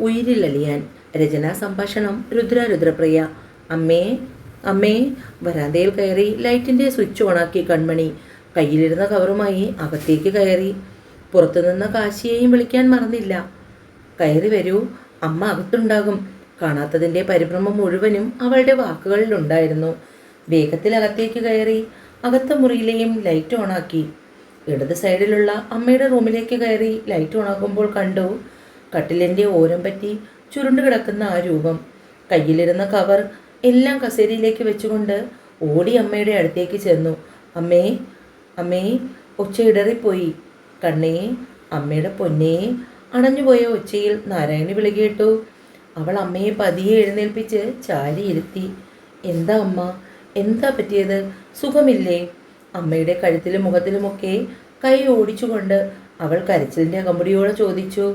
ഉയിരിലലിയാൻ. രചനാ സംഭാഷണം രുദ്ര രുദ്രപ്രിയ. അമ്മേ അമ്മേ വരാന്തയിൽ കയറി ലൈറ്റിന്റെ സ്വിച്ച് ഓണാക്കി കൺമണി. കയ്യിലിരുന്ന കവറുമായി അകത്തേക്ക് കയറി. പുറത്തുനിന്ന കാശിയെയും വിളിക്കാൻ മറന്നില്ല. കയറി വരൂ അമ്മ അകത്തുണ്ടാകും. കാണാത്തതിന്റെ പരിഭ്രമം മുഴുവനും അവളുടെ വാക്കുകളിലുണ്ടായിരുന്നു. വേഗത്തിൽ അകത്തേക്ക് കയറി അകത്ത മുറിയിലെയും ലൈറ്റ് ഓണാക്കി. ഇടത് സൈഡിലുള്ള അമ്മയുടെ റൂമിലേക്ക് കയറി ലൈറ്റ് ഓണാക്കുമ്പോൾ കണ്ടു കട്ടിലിന്റെ ഓരം പറ്റി ചുരുണ്ടു കിടക്കുന്ന ആ രൂപം. കയ്യിലിരുന്ന കവർ എല്ലാം കസേരയിലേക്ക് വെച്ചുകൊണ്ട് ഓടി അമ്മയുടെ അടുത്തേക്ക് ചെന്നു. അമ്മേ അമ്മേ ഒച്ച ഇടറിപ്പോയി. കണ്ണേ അമ്മയുടെ പൊന്നേ അണഞ്ഞുപോയ ഒച്ചയിൽ നാരായണി വിളികേട്ടു അവൾ അമ്മയെ പതിയെ എഴുന്നേൽപ്പിച്ച് ചാരി ഇരുത്തി. എന്താ അമ്മ? എന്താ പറ്റിയത്? സുഖമില്ലേ? അമ്മയുടെ കഴുത്തിലും മുഖത്തിലുമൊക്കെ കൈ ഓടിച്ചുകൊണ്ട് അവൾ കരച്ചിലിന്റെ അകമ്പടിയോടെ ചോദിച്ചു.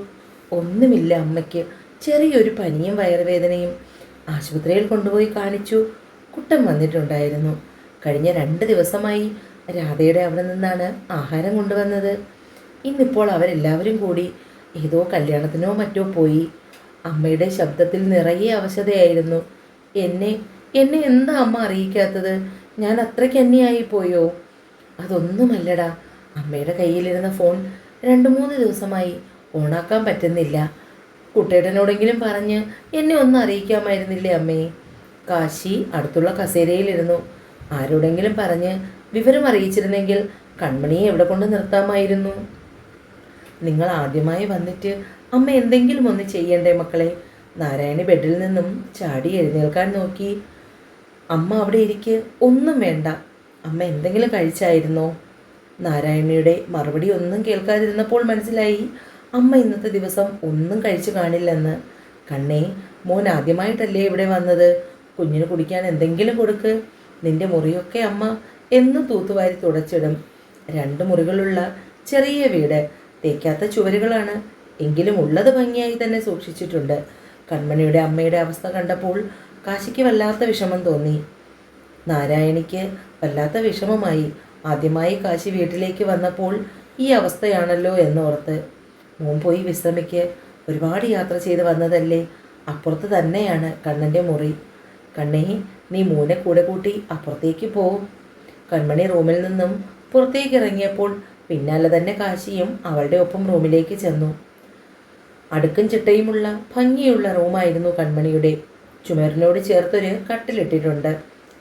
ഒന്നുമില്ല അമ്മയ്ക്ക്. ചെറിയൊരു പനിയും വയറുവേദനയും ആശുപത്രിയിൽ കൊണ്ടുപോയി കാണിച്ചു. കുട്ടൻ വന്നിട്ടുണ്ടായിരുന്നു. കഴിഞ്ഞ രണ്ട് ദിവസമായി രാധയുടെ അവിടെ നിന്നാണ് ആഹാരം കൊണ്ടുവന്നത്. ഇന്നിപ്പോൾ അവരെല്ലാവരും കൂടി ഏതോ കല്യാണത്തിനോ മറ്റോ പോയി. അമ്മയുടെ ശബ്ദത്തിൽ നിറയെ അവശതയായിരുന്നു. എന്നെ എന്നെ എന്താ അമ്മ അറിയിക്കാത്തത്? ഞാൻ അത്രയ്ക്ക് എന്നെയായി പോയോ? അതൊന്നുമല്ലടാ. അമ്മയുടെ കയ്യിലിരുന്ന ഫോൺ രണ്ട് മൂന്ന് ദിവസമായി. ഓണാക്കാൻ പറ്റുന്നില്ല. കുട്ടേട്ടനോടെങ്കിലും പറഞ്ഞ് എന്നെ ഒന്നും അറിയിക്കാമായിരുന്നില്ലേ അമ്മേ? കാശി അടുത്തുള്ള കസേരയിലിരുന്നു. ആരോടെങ്കിലും പറഞ്ഞ് വിവരം അറിയിച്ചിരുന്നെങ്കിൽ കൺമണിയെ എവിടെ കൊണ്ട് നിർത്താമായിരുന്നു? നിങ്ങൾ ആദ്യമായി വന്നിട്ട് അമ്മ എന്തെങ്കിലും ഒന്ന് ചെയ്യണ്ടേ മക്കളെ? നാരായണി ബെഡിൽ നിന്നും ചാടി എഴുന്നേൽക്കാൻ നോക്കി. അമ്മ അവിടെ ഇരിക്ക് ഒന്നും വേണ്ട. അമ്മ എന്തെങ്കിലും കഴിച്ചായിരുന്നോ? നാരായണിയുടെ മറുപടി ഒന്നും കേൾക്കാതിരുന്നപ്പോൾ മനസ്സിലായി. അമ്മ ഇന്നത്തെ ദിവസം ഒന്നും കഴിച്ചു കാണില്ലെന്ന്. കണ്ണേ മോൻ ആദ്യമായിട്ടല്ലേ ഇവിടെ വന്നത്? കുഞ്ഞിന് കുടിക്കാൻ എന്തെങ്കിലും കൊടുക്ക്. നിന്റെ മുറിയൊക്കെ അമ്മ എന്നും തൂത്തുവാരി തുടച്ചിടും. രണ്ട് മുറികളുള്ള ചെറിയ വീട് തേക്കാത്ത ചുവരുകളാണ്. എങ്കിലും ഉള്ളത് ഭംഗിയായി തന്നെ സൂക്ഷിച്ചിട്ടുണ്ട്. കൺമണിയുടെ അമ്മയുടെ അവസ്ഥ കണ്ടപ്പോൾ കാശിക്ക് വല്ലാത്ത വിഷമം തോന്നി. നാരായണിക്ക് വല്ലാത്ത വിഷമമായി. ആദ്യമായി കാശി വീട്ടിലേക്ക് വന്നപ്പോൾ ഈ അവസ്ഥയാണല്ലോ എന്നോർത്ത്. മോൻ പോയി വിശ്രമിക്ക് ഒരുപാട് യാത്ര ചെയ്ത് വന്നതല്ലേ? അപ്പുറത്ത് തന്നെയാണ് കണ്ണന്റെ മുറി. കണ്ണേ നീ മോനെ കൂടെ കൂട്ടി അപ്പുറത്തേക്ക് പോവും കൺമണി റൂമിൽ നിന്നും പുറത്തേക്ക് ഇറങ്ങിയപ്പോൾ പിന്നാലെ തന്നെ കാശിയും അവളുടെ ഒപ്പം റൂമിലേക്ക് ചെന്നു. അടുക്കും ചിട്ടയുമുള്ള ഭംഗിയുള്ള റൂമായിരുന്നു കൺമണിയുടെ. ചുമരിനോട് ചേർത്തൊരു കട്ടിലിട്ടിട്ടുണ്ട്.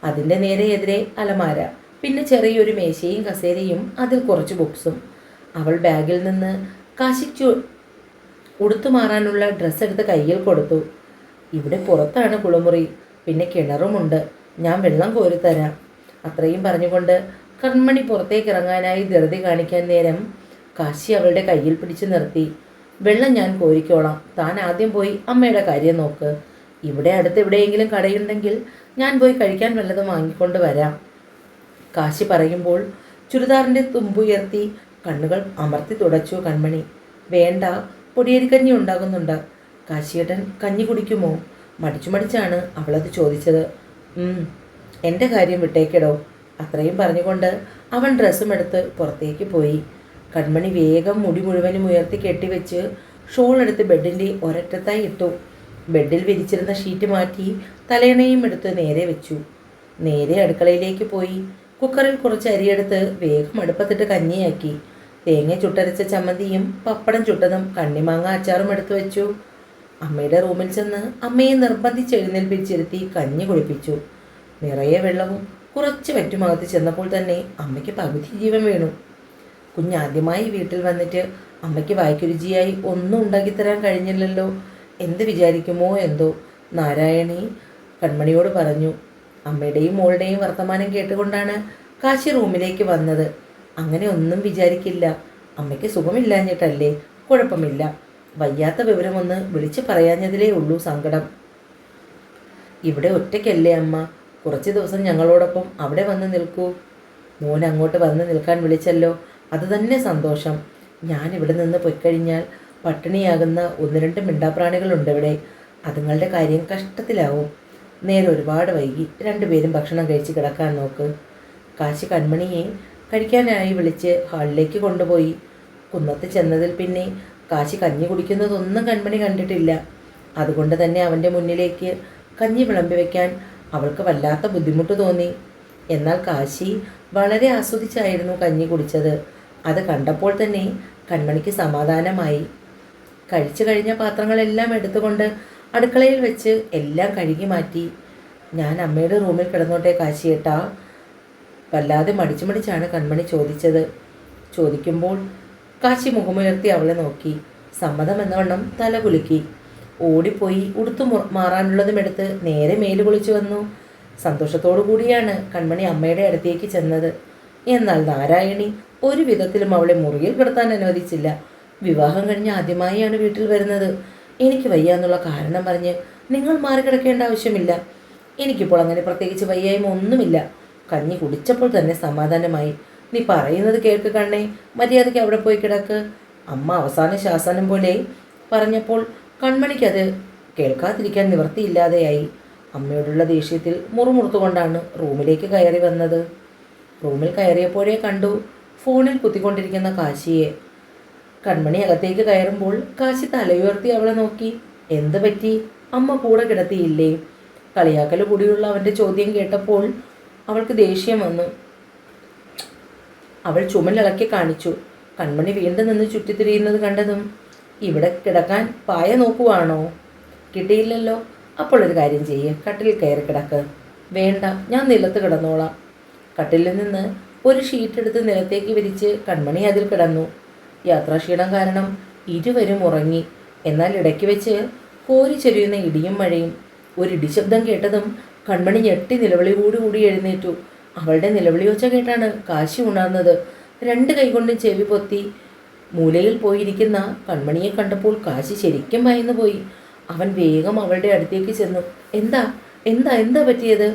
അതിന്റെ നേരെ എതിരെ അലമാര പിന്നെ ചെറിയൊരു മേശയും കസേരയും അതിൽ കുറച്ച് ബുക്സും അവൾ ബാഗിൽ നിന്ന് കാശിച്ചു ഉടുത്തു മാറാനുള്ള ഡ്രസ്സ് എടുത്ത് കയ്യിൽ കൊടുത്തു. ഇവിടെ പുറത്താണ് കുളിമുറി പിന്നെ കിണറുമുണ്ട്. ഞാൻ വെള്ളം കോരിത്തരാം. അത്രയും പറഞ്ഞുകൊണ്ട് കൺമണി പുറത്തേക്ക് ഇറങ്ങാനായി ധൃതി കാണിക്കാൻ നേരം കാശി അവളുടെ കയ്യിൽ പിടിച്ചു നിർത്തി. വെള്ളം ഞാൻ കോരിക്കോളാം. താൻ ആദ്യം പോയി അമ്മയുടെ കാര്യം നോക്ക്. ഇവിടെ അടുത്ത് എവിടെയെങ്കിലും കടയുണ്ടെങ്കിൽ ഞാൻ പോയി കഴിക്കാൻ വല്ലതും വാങ്ങിക്കൊണ്ട് വരാം. കാശി പറയുമ്പോൾ ചുരിദാറിന്റെ തുമ്പുയർത്തി കണ്ണുകൾ അമർത്തി തുടച്ചു കൺമണി. വേണ്ട പൊടിയരിക്കഞ്ഞി ഉണ്ടാകുന്നുണ്ട്. കാശിയേട്ടൻ കഞ്ഞി കുടിക്കുമോ? മടിച്ചു മടിച്ചാണ് അവളത് ചോദിച്ചത്. "ഉം, എന്റെ കാര്യം വിട്ടേക്കിടോ. അത്രയും പറഞ്ഞുകൊണ്ട് അവൻ ഡ്രസ്സും എടുത്ത് പുറത്തേക്ക് പോയി. കൺമണി വേഗം മുടി മുഴുവനും ഉയർത്തി കെട്ടിവെച്ച് ഷോൾ എടുത്ത് ബെഡിന്റെ ഒരറ്റത്തായി ഇട്ടു. ബെഡിൽ വിരിച്ചിരുന്ന ഷീറ്റ് മാറ്റി തലേണയും എടുത്ത് നേരെ വെച്ചു. നേരെ അടുക്കളയിലേക്ക് പോയി. കുക്കറിൽ കുറച്ച് അരിയെടുത്ത് വേഗം അടുപ്പത്തിട്ട് കഞ്ഞിയാക്കി. തേങ്ങ ചുട്ടരച്ച ചമ്മന്തിയും പപ്പടം ചുട്ടതും കണ്ണിമാങ്ങ അച്ചാറും എടുത്തു വെച്ചു. അമ്മയുടെ റൂമിൽ ചെന്ന് അമ്മയെ നിർബന്ധിച്ച് എഴുന്നേൽപ്പിച്ചിരുത്തി കഞ്ഞി കുളിപ്പിച്ചു നിറയെ വെള്ളവും കുറച്ച് വറ്റുമകത്ത് ചെന്നപ്പോൾ തന്നെ അമ്മയ്ക്ക് പകുതി ജീവൻ വീണു. കുഞ്ഞാദ്യമായി വീട്ടിൽ വന്നിട്ട് അമ്മയ്ക്ക് വായ്ക്കുരുചിയായി ഒന്നും ഉണ്ടാക്കിത്തരാൻ കഴിഞ്ഞില്ലല്ലോ. എന്ത് വിചാരിക്കുമോ എന്തോ. നാരായണി കൺമണിയോട് പറഞ്ഞു അമ്മയുടെയും മോളുടെയും വർത്തമാനം കേട്ടുകൊണ്ടാണ് കാശി റൂമിലേക്ക് വന്നത്. അങ്ങനെ ഒന്നും വിചാരിക്കില്ല. അമ്മയ്ക്ക് സുഖമില്ലാഞ്ഞിട്ടല്ലേ? കുഴപ്പമില്ല. വയ്യാത്ത വിവരമൊന്ന് വിളിച്ചു പറയാഞ്ഞതിലേ ഉള്ളൂ സങ്കടം. ഇവിടെ ഒറ്റയ്ക്കല്ലേ അമ്മ? കുറച്ച് ദിവസം ഞങ്ങളോടൊപ്പം അവിടെ വന്ന് നിൽക്കൂ. മോൻ അങ്ങോട്ട് വന്ന് നിൽക്കാൻ വിളിച്ചല്ലോ. അത് തന്നെ സന്തോഷം. ഞാൻ ഇവിടെ നിന്ന് പൊയ്ക്കഴിഞ്ഞാൽ പട്ടിണിയാകുന്ന ഒന്ന് രണ്ട് മിണ്ടാപ്രാണികളുണ്ട് ഇവിടെ അതുങ്ങളുടെ കാര്യം കഷ്ടത്തിലാവും. നേരെ ഒരുപാട് വൈകി. രണ്ടുപേരും ഭക്ഷണം കഴിച്ച് കിടക്കാൻ നോക്ക്. കാശി കൺമണിയെ കഴിക്കാനായി വിളിച്ച് ഹാളിലേക്ക് കൊണ്ടുപോയി. കുന്നത്ത് ചെന്നതിൽ പിന്നെ കാശി കഞ്ഞി കുടിക്കുന്നതൊന്നും കൺമണി കണ്ടിട്ടില്ല. അതുകൊണ്ട് തന്നെ അവന്റെ മുന്നിലേക്ക് കഞ്ഞി വിളമ്പി വയ്ക്കാൻ അവൾക്ക് വല്ലാത്ത ബുദ്ധിമുട്ട് തോന്നി. എന്നാൽ കാശി വളരെ ആസ്വദിച്ചായിരുന്നു കഞ്ഞി കുടിച്ചത്. അത് കണ്ടപ്പോൾ തന്നെ കൺമണിക്ക് സമാധാനമായി. കഴിച്ചു കഴിഞ്ഞ പാത്രങ്ങളെല്ലാം എടുത്തുകൊണ്ട് അടുക്കളയിൽ വെച്ച് എല്ലാം കഴുകി മാറ്റി. ഞാൻ അമ്മയുടെ റൂമിൽ കിടന്നോട്ടെ കാശിയേട്ടാ. വല്ലാതെ മടിച്ചു മടിച്ചാണ് കൺമണി ചോദിച്ചത്. ചോദിക്കുമ്പോൾ കാശി മുഖമുയർത്തി അവളെ നോക്കി. സമ്മതം എന്നവണ്ണം തല കുലുക്കി. ഓടിപ്പോയി ഉടുത്തു മാറാനുള്ളതും എടുത്ത് നേരെ മേൽ കുളിച്ചു വന്നു. സന്തോഷത്തോടു കൂടിയാണ് കൺമണി അമ്മയുടെ അടുത്തേക്ക് ചെന്നത്. എന്നാൽ നാരായണി ഒരു വിധത്തിലും അവളെ മുറിയിൽ കിടത്താൻ അനുവദിച്ചില്ല. വിവാഹം കഴിഞ്ഞ് ആദ്യമായാണ് വീട്ടിൽ വരുന്നത്. എനിക്ക് വയ്യ എന്നുള്ള കാരണം പറഞ്ഞ് നിങ്ങൾ മാറി കിടക്കേണ്ട ആവശ്യമില്ല. എനിക്കിപ്പോൾ അങ്ങനെ പ്രത്യേകിച്ച് വയ്യായ്മ ഒന്നുമില്ല. കഞ്ഞി കുടിച്ചപ്പോൾ തന്നെ സമാധാനമായി. നീ പറയുന്നത് കേൾക്ക് കണ്ണേ മര്യാദയ്ക്ക് അവിടെ പോയി കിടക്ക്. അമ്മ അവസാന ശാസനം പോലെ പറഞ്ഞപ്പോൾ കൺമണിക്കത് കേൾക്കാതിരിക്കാൻ നിവൃത്തിയില്ലാതെയായി. അമ്മയോടുള്ള ദേഷ്യത്തിൽ മുറുമുറുത്തുകൊണ്ടാണ് റൂമിലേക്ക് കയറി വന്നത്. റൂമിൽ കയറിയപ്പോഴേ കണ്ടു ഫോണിൽ കുത്തിക്കൊണ്ടിരിക്കുന്ന കാശിയെ. കൺമണി അകത്തേക്ക് കയറുമ്പോൾ കാശി തലയുയർത്തി അവളെ നോക്കി. എന്ത് പറ്റി? അമ്മ കൂടെ കിടത്തിയില്ലേ? കളിയാക്കൽ കൂടിയുള്ള അവന്റെ ചോദ്യം കേട്ടപ്പോൾ അവൾക്ക് ദേഷ്യം വന്നു. അവൾ ചുമലിളക്കി കാണിച്ചു. കൺമണി വീണ്ടും നിന്ന് ചുറ്റിത്തിരിയുന്നത് കണ്ടതും ഇവിടെ കിടക്കാൻ പായ നോക്കുവാണോ? കിട്ടിയില്ലല്ലോ. അപ്പോൾ ഒരു കാര്യം ചെയ്യേ. കട്ടിൽ കയറി കിടക്ക്. വേണ്ട ഞാൻ നിലത്ത് കിടന്നോളാം. കട്ടിലിൽ നിന്ന് ഒരു ഷീറ്റ് എടുത്ത് നിലത്തേക്ക് വിരിച്ച് കൺമണി അതിൽ കിടന്നു. യാത്രാക്ഷീണം കാരണം ഇരുവരും ഉറങ്ങി. എന്നാൽ ഇടയ്ക്ക് വെച്ച് കോരി ചെരിയുന്ന ഇടിയും മഴയും. ഒരു ഇടിശബ്ദം കേട്ടതും കൺമണി ഞെട്ടി നിലവിളിയോട് കൂടി കൂടി എഴുന്നേറ്റു. അവളുടെ നിലവിളി ഒച്ച കേട്ടാണ് കാശി ഉണർന്നത്. രണ്ട് കൈകൊണ്ടും ചെവി പൊത്തി മൂലയിൽ പോയിരിക്കുന്ന കൺമണിയെ കണ്ടപ്പോൾ കാശി ശരിക്കും ഭയന്നു പോയി. അവൻ വേഗം അവളുടെ അടുത്തേക്ക് ചെന്നു. എന്താ? എന്താ? എന്താ പറ്റിയത്?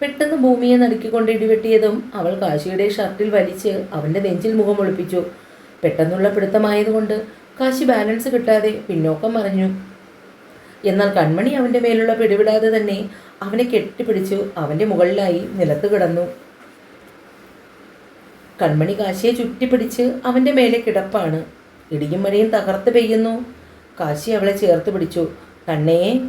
പെട്ടെന്ന് ഭൂമിയെ നടുക്കിക്കൊണ്ട് ഇടിവെട്ടിയതും അവൾ കാശിയുടെ ഷർട്ടിൽ വലിച്ച് അവന്റെ നെഞ്ചിൽ മുഖം ഒളിപ്പിച്ചു. പെട്ടെന്നുള്ള പിടുത്തമായതുകൊണ്ട് കാശി ബാലൻസ് കിട്ടാതെ പിന്നോക്കം മറിഞ്ഞു. എന്നാൽ കൺമണി അവന്റെ മേലുള്ള പിടിവിടാതെ തന്നെ അവനെ കെട്ടിപ്പിടിച്ചു അവന്റെ മുകളിലായി നിലത്ത് കിടന്നു. കൺമണി കാശിയെ ചുറ്റിപ്പിടിച്ച് അവന്റെ മേലെ കിടപ്പാണ്. ഇടിയും മഴയും തകർത്ത് പെയ്യുന്നു. കാശി അവളെ ചേർത്ത് പിടിച്ചു. കണ്ണേ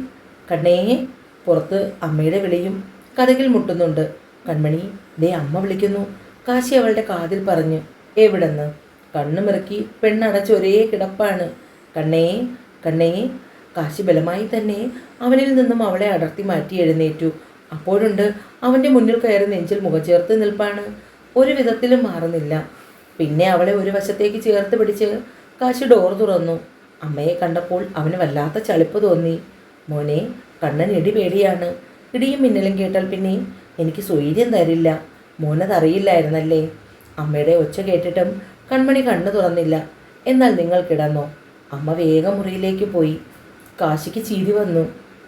കണ്ണേ പുറത്ത് അമ്മയുടെ വിളിയും കഥകിൽ മുട്ടുന്നുണ്ട്. കൺമണി ദേ അമ്മ വിളിക്കുന്നു. കാശി അവളുടെ കാതിൽ പറഞ്ഞു. എവിടെന്ന്? കണ്ണുമിറക്കി പെണ്ണടച്ച് ഒരേ കിടപ്പാണ്. കണ്ണേ കണ്ണേ കാശി ബലമായി തന്നെ അവനിൽ നിന്നും അവളെ അടർത്തി മാറ്റി എഴുന്നേറ്റു. അപ്പോഴുണ്ട് അവന്റെ മുന്നിൽ കയറി നെഞ്ചിൽ മുഖചേർത്ത് നിൽപ്പാണ്. ഒരു വിധത്തിലും മാറുന്നില്ല. പിന്നെ അവളെ ഒരു വശത്തേക്ക് ചേർത്ത് പിടിച്ച് കാശി ഡോർ തുറന്നു. അമ്മയെ കണ്ടപ്പോൾ അവന് വല്ലാത്ത ചളിപ്പ് തോന്നി. മോനെ കണ്ണൻ ഇടി പേടിയാണ്. ഇടിയും മിന്നലും കേട്ടാൽ പിന്നെ എനിക്ക് സ്വൈര്യം തരില്ല. മോനതറിയില്ലായിരുന്നല്ലേ അമ്മയുടെ ഒച്ച കേട്ടിട്ടും കൺമണി കണ്ണു തുറന്നില്ല. എന്നാൽ നിങ്ങൾ കിടന്നോ. അമ്മ വേഗം മുറിയിലേക്ക് പോയി. കാശിക്ക് ചീതി വന്നു.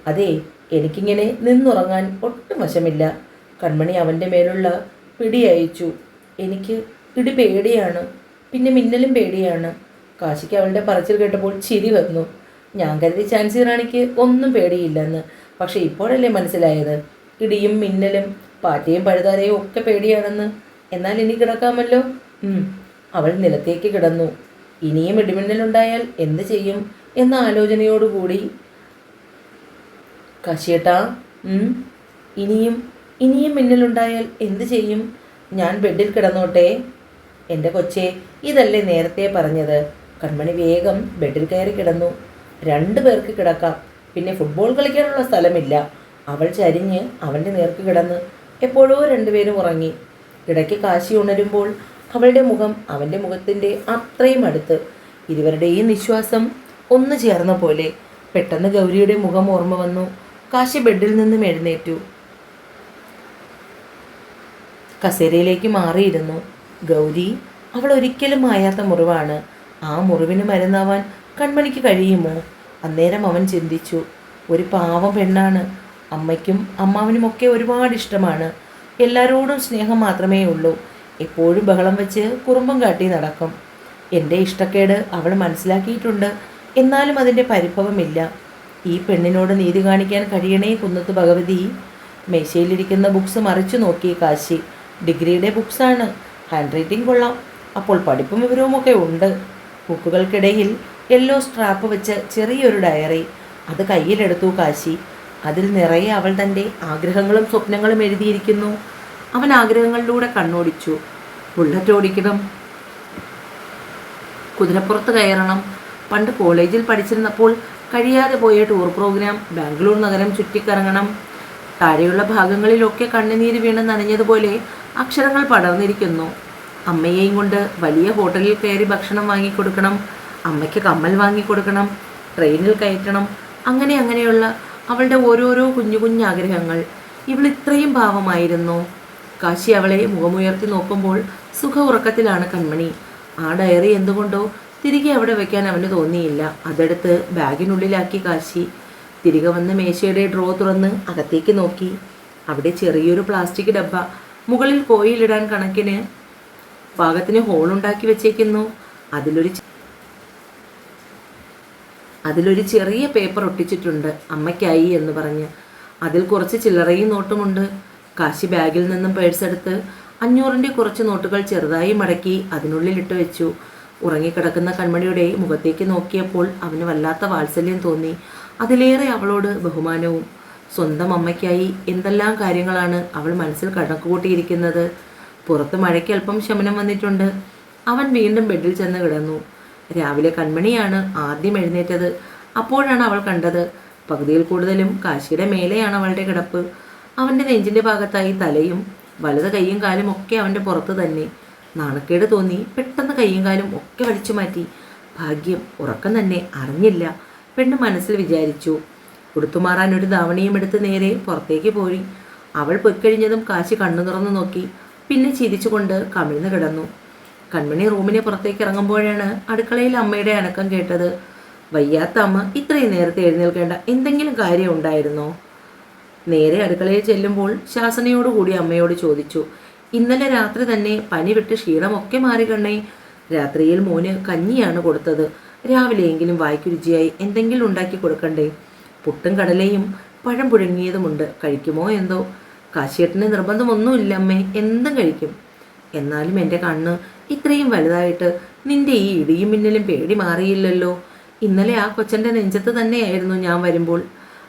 അതെ എനിക്കിങ്ങനെ നിന്നുറങ്ങാൻ ഒട്ടും വശമില്ല. കൺമണി അവന്റെ മേലുള്ള പിടി അയച്ചു. എനിക്ക് ഇടി പേടിയാണ്. പിന്നെ മിന്നലും പേടിയാണ്. കാശിക്ക് അവളുടെ പറച്ചിൽ കേട്ടപ്പോൾ ചിരി വന്നു. ഞാൻ കരുതി ചാൻസി റാണിക്ക് ഒന്നും പേടിയില്ലെന്ന്. പക്ഷേ ഇപ്പോഴല്ലേ മനസ്സിലായത്? ഇടിയും മിന്നലും പാറ്റയും പഴുതാരയും ഒക്കെ പേടിയാണെന്ന്. എന്നാൽ ഇനി കിടക്കാമല്ലോ? അവൾ നിലത്തേക്ക് കിടന്നു. ഇനിയും ഇടിമിന്നലുണ്ടായാൽ എന്ത് ചെയ്യും? എന്ന ആലോചനയോടുകൂടി കാശിയേട്ടാ ഇനിയും ഇനിയും മിന്നലുണ്ടായാൽ എന്ത് ചെയ്യും? ഞാൻ ബെഡിൽ കിടന്നോട്ടെ. എന്റെ കൊച്ചെ ഇതല്ലേ നേരത്തെ പറഞ്ഞത്. കൺമണി വേഗം ബെഡിൽ കയറി കിടന്നു. രണ്ടു പേർക്ക് കിടക്കാം. പിന്നെ ഫുട്ബോൾ കളിക്കാനുള്ള സ്ഥലമില്ല. അവൾ ചരിഞ്ഞ് അവന്റെ നേർക്ക് കിടന്ന് എപ്പോഴോ രണ്ടുപേരും ഉറങ്ങി. ഇടയ്ക്ക് കാശി ഉണരുമ്പോൾ അവളുടെ മുഖം അവന്റെ മുഖത്തിന്റെ അത്രയും അടുത്ത്. ഇരുവരുടെയും നിശ്വാസം ഒന്ന് ചേർന്ന പോലെ പെട്ടെന്ന് ഗൗരിയുടെ മുഖം ഓർമ്മ വന്നു. കാശി ബെഡിൽ നിന്നും എഴുന്നേറ്റു. കസേരയിലേക്ക് മാറിയിരുന്നു. ഗൗരി അവൾ ഒരിക്കലും മായാത്ത മുറിവാണ്. ആ മുറിവിന് മരുന്നാവാൻ കൺമണിക്ക് കഴിയുമോ? അന്നേരം അവൻ ചിന്തിച്ചു. ഒരു പാവം പെണ്ണാണ്. അമ്മയ്ക്കും അമ്മാവനുമൊക്കെ ഒരുപാട് ഇഷ്ടമാണ്. എല്ലാവരോടും സ്നേഹം മാത്രമേ ഉള്ളൂ. എപ്പോഴും ബഹളം വെച്ച് കുറുമ്പം കാട്ടി നടക്കും. എന്റെ ഇഷ്ടക്കേട് അവൾ മനസ്സിലാക്കിയിട്ടുണ്ട്. എന്നാലും അതിന്റെ പരിഭവമില്ല. ഈ പെണ്ണിനോട് നീതി കാണിക്കാൻ കഴിയണേ കുന്നത്ത് ഭഗവതി. മേശയിലിരിക്കുന്ന ബുക്സ് മറിച്ചു നോക്കി കാശി. ഡിഗ്രിയുടെ ബുക്സാണ്. ഹാൻഡ് റൈറ്റിംഗ് കൊള്ളാം. അപ്പോൾ പഠിപ്പും വിവരവുമൊക്കെ ഉണ്ട്. ബുക്കുകൾക്കിടയിൽ യെല്ലോ സ്ട്രാപ്പ് വെച്ച ചെറിയൊരു ഡയറി. അത് കയ്യിലെടുത്തു കാശി. അതിൽ നിറയെ അവൾ തന്റെ ആഗ്രഹങ്ങളും സ്വപ്നങ്ങളും എഴുതിയിരിക്കുന്നു. അവൻ ആഗ്രഹങ്ങളിലൂടെ കണ്ണോടിച്ചു. ബുള്ളറ്റ് ഓടിക്കണം. കുതിരപ്പുറത്ത് കയറണം. പണ്ട് കോളേജിൽ പഠിച്ചിരുന്നപ്പോൾ കഴിയാതെ പോയ ടൂർ പ്രോഗ്രാം ബാംഗ്ലൂർ നഗരം ചുറ്റിക്കറങ്ങണം. താഴെയുള്ള ഭാഗങ്ങളിലൊക്കെ കണ്ണുനീര് വീണ് നനഞ്ഞതുപോലെ അക്ഷരങ്ങൾ പടർന്നിരിക്കുന്നു. അമ്മയെയും കൊണ്ട് വലിയ ഹോട്ടലിൽ കയറി ഭക്ഷണം വാങ്ങിക്കൊടുക്കണം. അമ്മയ്ക്ക് കമ്മൽ വാങ്ങിക്കൊടുക്കണം. ട്രെയിനിൽ കയറ്റണം. അങ്ങനെ അങ്ങനെയുള്ള അവളുടെ ഓരോരോ കുഞ്ഞു കുഞ്ഞു ആഗ്രഹങ്ങൾ. ഇവൾ ഇത്രയും ഭാവമായിരുന്നു കാശി അവളെ മുഖമുയർത്തി നോക്കുമ്പോൾ സുഖ ഉറക്കത്തിലാണ് കൺമണി. ആ ഡയറി എന്തുകൊണ്ടോ തിരികെ അവിടെ വയ്ക്കാൻ അവന് തോന്നിയില്ല. അതെടുത്ത് ബാഗിനുള്ളിലാക്കി കാശി തിരികെ വന്ന് മേശയുടെ ഡ്രോ തുറന്ന് അകത്തേക്ക് നോക്കി. അവിടെ ചെറിയൊരു പ്ലാസ്റ്റിക് ഡബ്ബ. മുകളിൽ കോയിലിടാൻ കണക്കിന് പാകത്തിന് ഹോളുണ്ടാക്കി വെച്ചേക്കുന്നു. അതിലൊരു അതിലൊരു ചെറിയ പേപ്പർ ഒട്ടിച്ചിട്ടുണ്ട്. അമ്മയ്ക്കായി എന്ന് പറഞ്ഞ്. അതിൽ കുറച്ച് ചില്ലറയും നോട്ടുമുണ്ട്. കാശി ബാഗിൽ നിന്നും പേഴ്സെടുത്ത് അഞ്ഞൂറിന്റെ കുറച്ച് നോട്ടുകൾ ചെറുതായി മടക്കി അതിനുള്ളിലിട്ട് വെച്ചു. ഉറങ്ങിക്കിടക്കുന്ന കൺമണിയുടെ മുഖത്തേക്ക് നോക്കിയപ്പോൾ അവന് വല്ലാത്ത വാത്സല്യം തോന്നി. അതിലേറെ അവളോട് ബഹുമാനവും സ്വന്തം അമ്മയ്ക്കായി എന്തെല്ലാം കാര്യങ്ങളാണ് അവൾ മനസ്സിൽ കണക്കുകൂട്ടിയിരിക്കുന്നത്? പുറത്ത് മഴയ്ക്ക് അല്പം ശമനം വന്നിട്ടുണ്ട് അവൻ വീണ്ടും ബെഡിൽ ചെന്ന് കിടന്നു. രാവിലെ കൺമണിയാണ് ആദ്യം എഴുന്നേറ്റത്. അപ്പോഴാണ് അവൾ കണ്ടത് പകുതിയിൽ കൂടുതലും കാശിയുടെ മേലെയാണ് അവളുടെ കിടപ്പ്. അവന്റെ നെഞ്ചിന്റെ ഭാഗത്തായി തലയും വലത് കൈയും കാലും ഒക്കെ അവന്റെ പുറത്ത് തന്നെ. നാണക്കേട് തോന്നി. പെട്ടെന്ന് കൈയും കാലും ഒക്കെ വലിച്ചു മാറ്റി. ഭാഗ്യം ഉറക്കം തന്നെ അറിഞ്ഞില്ല. പെണ്ണ് മനസ്സിൽ വിചാരിച്ചു. ഉടുത്തുമാറാൻ ഒരു ധാവണിയും എടുത്ത് നേരെ പുറത്തേക്ക് പോയി. അവൾ പൊയ്ക്കഴിഞ്ഞതും കാശി കണ്ണു തുറന്നു നോക്കി. പിന്നെ ചിരിച്ചുകൊണ്ട് കമിഴ്ന്നു കിടന്നു. കൺമണി റൂമിനെ പുറത്തേക്ക് ഇറങ്ങുമ്പോഴാണ് അടുക്കളയിൽ അമ്മയുടെ അനക്കം കേട്ടത്. വയ്യാത്ത അമ്മ ഇത്രയും നേരത്തെ എഴുന്നേൽക്കേണ്ട. എന്തെങ്കിലും കാര്യം ഉണ്ടായിരുന്നോ? നേരെ അടുക്കളയിൽ ചെല്ലുമ്പോൾ ശാസനയോടുകൂടി അമ്മയോട് ചോദിച്ചു. ഇന്നലെ രാത്രി തന്നെ പനി വിട്ട് ക്ഷീണമൊക്കെ മാറിക്കണ്ണേ കണ്ണേ. രാത്രിയിൽ മോന് കഞ്ഞിയാണ് കൊടുത്തത്. രാവിലെയെങ്കിലും വായ്ക്കു രുചിയായി എന്തെങ്കിലും ഉണ്ടാക്കി കൊടുക്കണ്ടേ? പുട്ടും കടലയും പഴം പുഴുങ്ങിയതുമുണ്ട്. കഴിക്കുമോ എന്തോ? കാശിയേട്ടന് നിർബന്ധമൊന്നുമില്ല അമ്മേ. എന്തും കഴിക്കും. എന്നാലും എന്റെ കണ്ണ് ഇത്രയും വലുതായിട്ട് നിന്റെ ഈ ഇടിയും മിന്നലും പേടി മാറിയില്ലല്ലോ. ഇന്നലെ ആ കൊച്ചന്റെ നെഞ്ചത്ത് തന്നെയായിരുന്നു ഞാൻ വരുമ്പോൾ.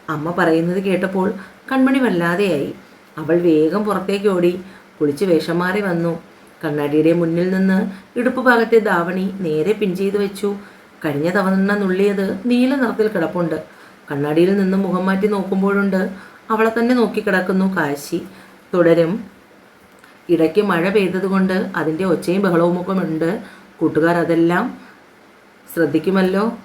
അമ്മ പറയുന്നത് കേട്ടപ്പോൾ കൺമണി വല്ലാതെയായി. അവൾ വേഗം പുറത്തേക്ക് ഓടി. കുളിച്ച് വേഷം മാറി വന്നു. കണ്ണാടിയുടെ മുന്നിൽ നിന്ന് ഇടുപ്പ് ഭാഗത്തെ ദാവണി നേരെ പിൻ ചെയ്ത് വെച്ചു. കഴിഞ്ഞ തവണ നുള്ളിയത് നീല നിറത്തിൽ കിടപ്പുണ്ട്. കണ്ണാടിയിൽ നിന്ന് മുഖം മാറ്റി നോക്കുമ്പോഴുണ്ട്. അവളെ തന്നെ നോക്കി കിടക്കുന്നു കാശി. തുടരും. ഇടയ്ക്ക് മഴ പെയ്തതുകൊണ്ട് അതിന്റെ ഒച്ചയും ബഹളവുമൊക്കെ ഉണ്ട്. കൂട്ടുകാർ അതെല്ലാം ശ്രദ്ധിക്കുമല്ലോ?